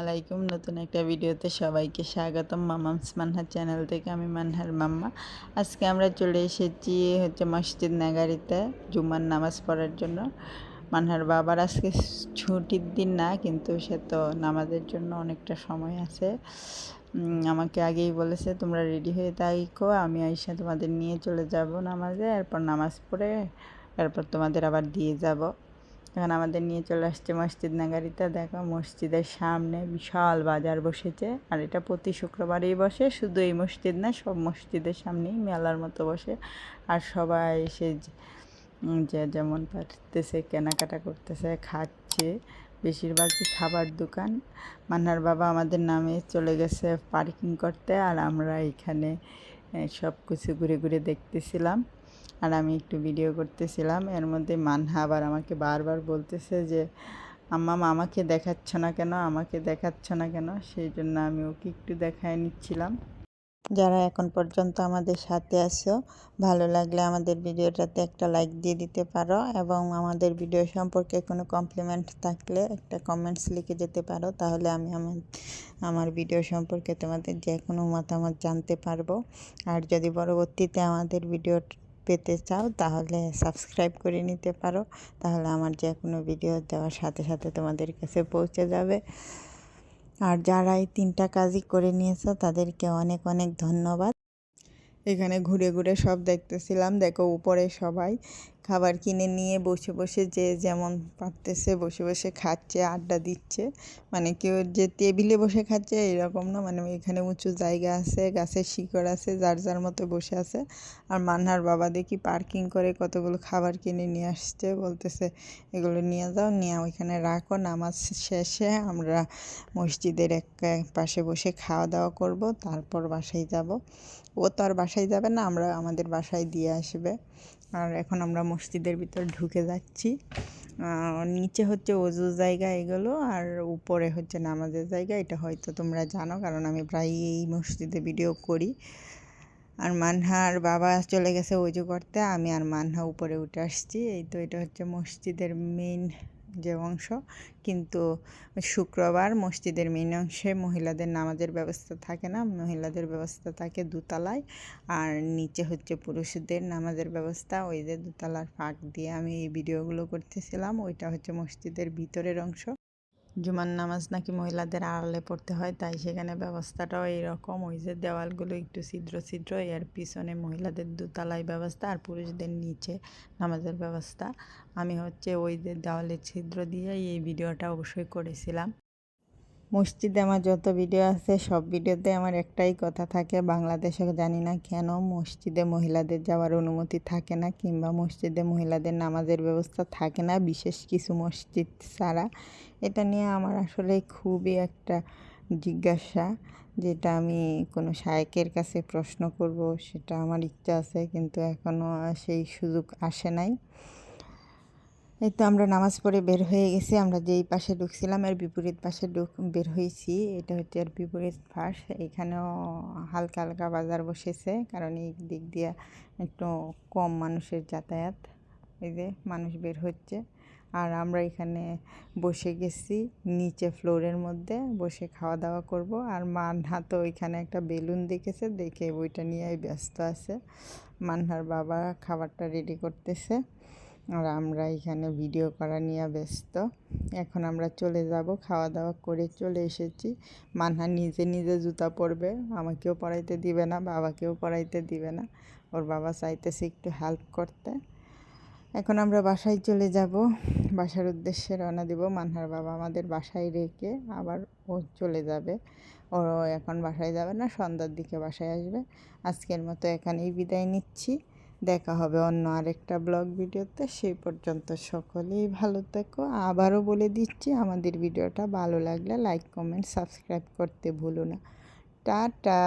আলাইকুম। নতুন একটা ভিডিওতে সবাইকে স্বাগতম। মামামস মানহার চ্যানেল থেকে আমি মানহার মাম্মা। আজকে আমরা চলে এসেছি হচ্ছে মসজিদ নাগারিতে জুমার নামাজ পড়ার জন্য। মানহার বাবার আজকে ছুটির দিন না, কিন্তু সে তো নামাজের জন্য অনেকটা সময় আছে। আমাকে আগেই বলেছে, তোমরা রেডি হয়ে থাকো আমি আইসা তোমাদের নিয়ে চলে যাব নামাজে, এরপর নামাজ পড়ে, এরপর তোমাদের আবার দিয়ে যাব। এখন আমাদের নিয়ে চলে আসছে মসজিদ নাগারিতে। দেখো মসজিদের সামনে বিশাল বাজার বসেছে। আর এটা প্রতি শুক্রবারেই বসে। শুধু এই মসজিদ না, সব মসজিদের সামনেই মেলার মতো বসে। আর সবাই এসে যে যেমন পারতেছে, কেনাকাটা করতেছে, খাচ্ছে। বেশিরভাগই খাবার দোকান। মান্নার বাবা আমাদের নামে চলে গেছে পার্কিং করতে। আর আমরা এখানে সব কিছু ঘুরে ঘুরে দেখতেছিলাম। আর আমি একটু ভিডিও করতেছিলাম। এর মধ্যে মানহা আবার আমাকে বারবার বলতেছে যে, আম্মা আমাকে দেখাচ্ছ না কেন? আমাকে দেখাচ্ছ না কেন? সেই জন্য আমি ওকে একটু দেখায় নিচ্ছিলাম। যারা এখন পর্যন্ত আমাদের সাথে আছো, ভালো লাগলে আমাদের ভিডিওটাতে একটা লাইক দিয়ে দিতে পারো এবং আমাদের ভিডিও সম্পর্কে কোনো কমপ্লিমেন্ট থাকলে একটা কমেন্টস লিখে যেতে পারো। তাহলে আমি আমার আমার ভিডিও সম্পর্কে তোমাদের যে কোনো মতামত জানতে পারব। আর যদি পরবর্তীতে আমাদের ভিডিও পেতে চাও, তাহলে সাবস্ক্রাইব করে নিতে পারো। তাহলে আমার যে কোনো ভিডিও দেওয়ার সাথে সাথে তোমাদের কাছে পৌঁছে যাবে। আর যারা এই তিনটা কাজই করে নিয়েছে তাদেরকে অনেক অনেক ধন্যবাদ। এখানে ঘুরে ঘুরে সব দেখতেছিলাম। দেখো, উপরে সবাই খাবার কিনে নিয়ে বসে বসে যে যেমন পারতেছে বসে বসে খাচ্ছে, আড্ডা দিচ্ছে। মানে কেউ যে টেবিলে বসে খাচ্ছে এরকম না। মানে এখানে উঁচু জায়গা আছে, গাছের শিকড় আছে, যার যার মতো বসে আছে। আর মান্নার বাবা দেখি পার্কিং করে কতগুলো খাবার কিনে নিয়ে আসছে, বলতেছে, এগুলো নিয়ে যাও, নিয়ে ওইখানে রাখো, নামাজ শেষে আমরা মসজিদের এক পাশে বসে খাওয়া দাওয়া করব, তারপর বাসায় যাব। ও তো আর বাসায় যাবে না, আমরা আমাদের বাসায় দিয়ে আসবে। আর এখন আমরা মসজিদের ভিতর ঢুকে যাচ্ছি। নিচে হচ্ছে অজু জায়গা এগুলো, আর উপরে হচ্ছে নামাজের জায়গা। এটা হয়তো তোমরা জানো, কারণ আমি প্রায় এই মসজিদে ভিডিও করি। আর মানহার বাবা চলে গেছে অজু করতে, আমি আর মানহা উপরে উঠে আসছি। এই তো এটা হচ্ছে মসজিদের মেইন যে অংশ। কিন্তু শুক্রবার মসজিদের মেন অংশে মহিলাদের নামাজের ব্যবস্থা থাকে না। মহিলাদের ব্যবস্থা থাকে দুতলায়। আর নিচে হচ্ছে পুরুষদের নামাজের ব্যবস্থা। ওই যে দুতলার ফাঁক দিয়ে আমি এই ভিডিওগুলো করতেছিলাম। ওইটা হচ্ছে মসজিদের ভিতরের অংশ। জুমার নামাজ নাকি মহিলাদের আড়ালে পড়তে হয়, তাই সেখানে ব্যবস্থাটাও এইরকম। ওই যে দেওয়ালগুলো একটু ছিদ্র ছিদ্র, এর পিছনে মহিলাদের দুতলায় ব্যবস্থা আর পুরুষদের নিচে নামাজের ব্যবস্থা। আমি হচ্ছে ওই যে দেওয়ালের ছিদ্র দিয়ে এই ভিডিওটা অবশ্যই করেছিলাম। মসজিদে আমার যত ভিডিও আছে, সব ভিডিওতে আমার একটাই কথা থাকে, বাংলাদেশে জানি না কেন মসজিদে মহিলাদের যাওয়ার অনুমতি থাকে না কিংবা মসজিদে মহিলাদের নামাজের ব্যবস্থা থাকে না, বিশেষ কিছু মসজিদ ছাড়া। এটা নিয়ে আমার আসলে খুবই একটা জিজ্ঞাসা, যেটা আমি কোনো শায়কের কাছে প্রশ্ন করব, সেটা আমার ইচ্ছা আছে, কিন্তু এখনও সেই সুযোগ আসে নাই। এই তো আমরা নামাজ পড়ে বের হয়ে গেছি, আমরা যেই পাশে ঢুকছিলাম, এর বিপরীত পাশে ঢুক, বের হয়েছি। এটা হচ্ছে এর বিপরীত পাশ, এখানেও হালকা হালকা বাজার বসেছে, কারণ এই দিক দিয়ে একটু কম মানুষের যাতায়াত, এই যে মানুষ বের হচ্ছে। আর আমরা এখানে বসে গেছি, নিচে ফ্লোরের মধ্যে বসে খাওয়া দাওয়া করব। আর মানহা তো ওইখানে একটা বেলুন দেখেছে, দেখে ওইটা নিয়ে ব্যস্ত আছে। মানহার বাবা খাবারটা রেডি করতেছে। আর আমরা এখানে ভিডিও করা নিয়ে ব্যস্ত। এখন আমরা চলে যাব খাওয়া দাওয়া করে চলে এসেছি। মানহা নিজে নিজে জুতা পরবে, আমাকেও পড়াইতে দিবে না, বাবাকেও পড়াইতে দিবে না। ওর বাবা চাইতেছে একটু হেল্প করতে। এখন আমরা বাসায় চলে যাব। বাসার উদ্দেশ্যে রওনা দেব। মানহার বাবা আমাদের বাসায় রেখে আবার ও চলে যাবে। ও এখন বাসায় যাবে না, সন্ধ্যার দিকে বাসায় আসবে। আজকের মতো এখানেই বিদায় নিচ্ছি। দেখা হবে অন্য আরেকটা ব্লগ ভিডিওতে। সেই পর্যন্ত সকলেই ভালো থেকো। আবারও বলে দিচ্ছি, আমাদের ভিডিওটা ভালো লাগলে লাইক, কমেন্ট, সাবস্ক্রাইব করতে ভুলো না। টাটা!